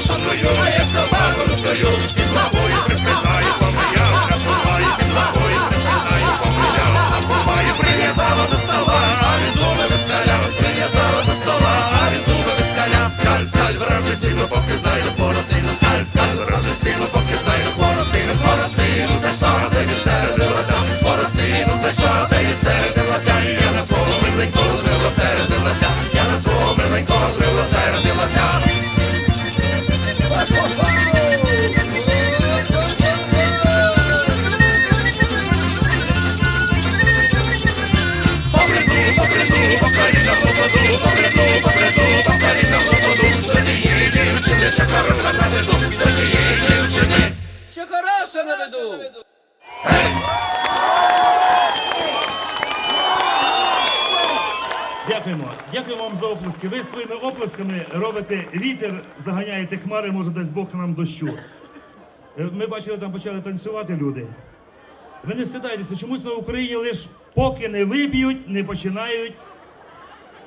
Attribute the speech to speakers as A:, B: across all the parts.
A: шаную, а як собаку
B: вам. Ви своїми оплесками робите вітер, заганяєте хмари, може дасть Бог нам дощу. Е, Ми бачили, там почали танцювати люди. Ви не стидайтеся, чомусь на Україні лише поки не виб'ють, не починають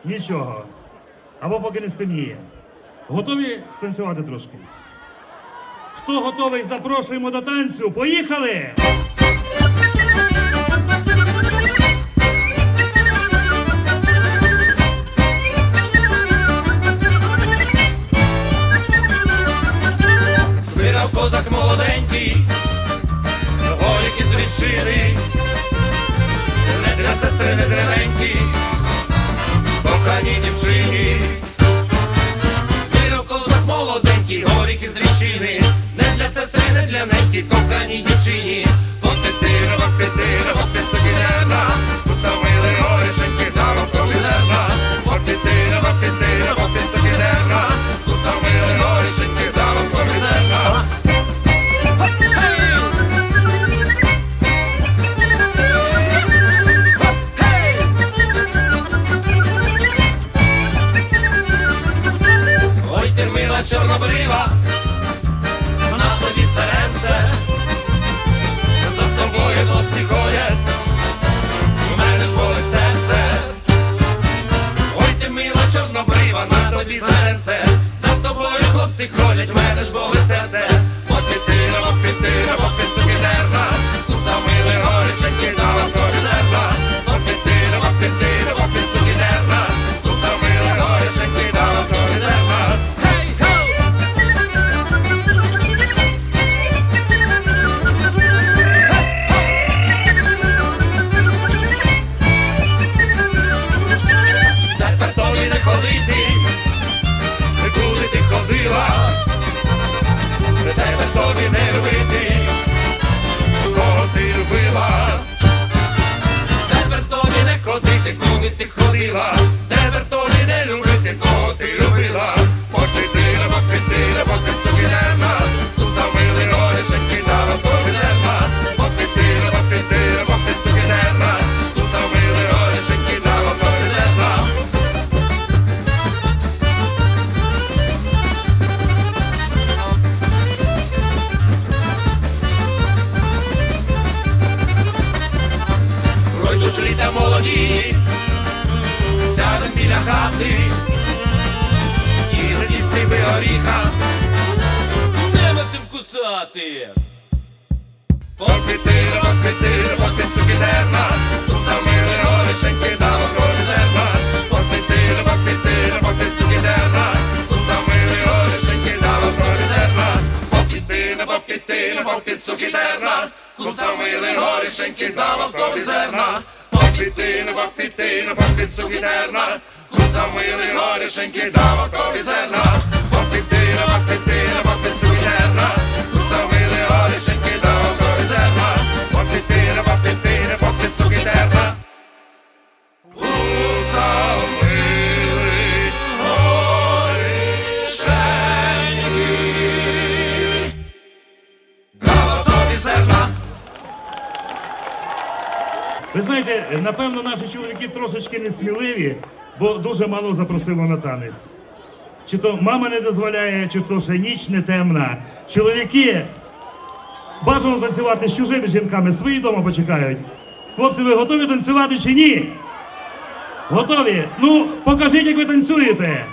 B: нічого. Або поки не стемніє. Готові станцювати трошки? Хто готовий, запрошуємо до танцю. Поїхали!
A: Коханій дівчині. Збирав козак молоденький, горік із річини, не для сестри, не для неньки, коханій дівчині. От петира, от петира, от пецукідерна, усамили горішеньки, хати, тіли з'їсти би горіха,
C: Нема цим кусати.
A: покритира, покритира, покритсукідерна, усамили горішеньки дало крові зерна, покритира, покритира, покритсукідерна, усамили горішеньки дало крові зерна, покритира, покритира, покритсукідерна, усамили горішеньки дало крові зерна, покритира, покритира, покритсукідерна, усамили горішеньки дало крові зерна, покритира, покритира, покритсукідерна, усамили горішеньки дало крові зерна, покритира, покритира, покритсукідерна, усамили горішеньки дало тобі зерна.
B: Ви знаєте, напевно, наші чоловіки трошечки несміливі, бо дуже мало запросила на танець. Чи то мама не дозволяє, чи то ще ніч не темна. Чоловіки бажано танцювати з чужими жінками, свої дома почекають.
A: Хлопці, ви готові танцювати чи ні? Готові? Ну, покажіть, як ви танцюєте.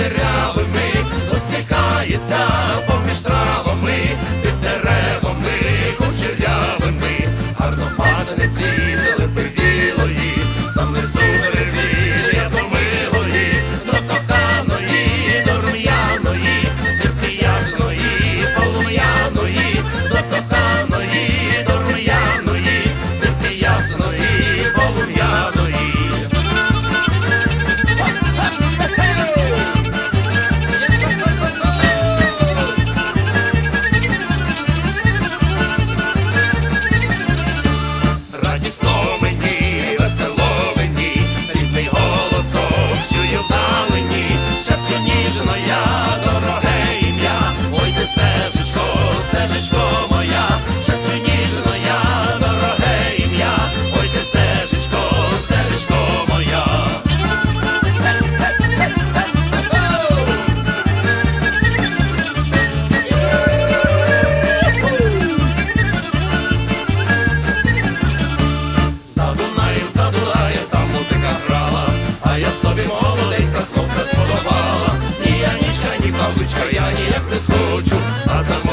D: Кучерявими, усміхається поміж травами, wyskoczył,
A: a za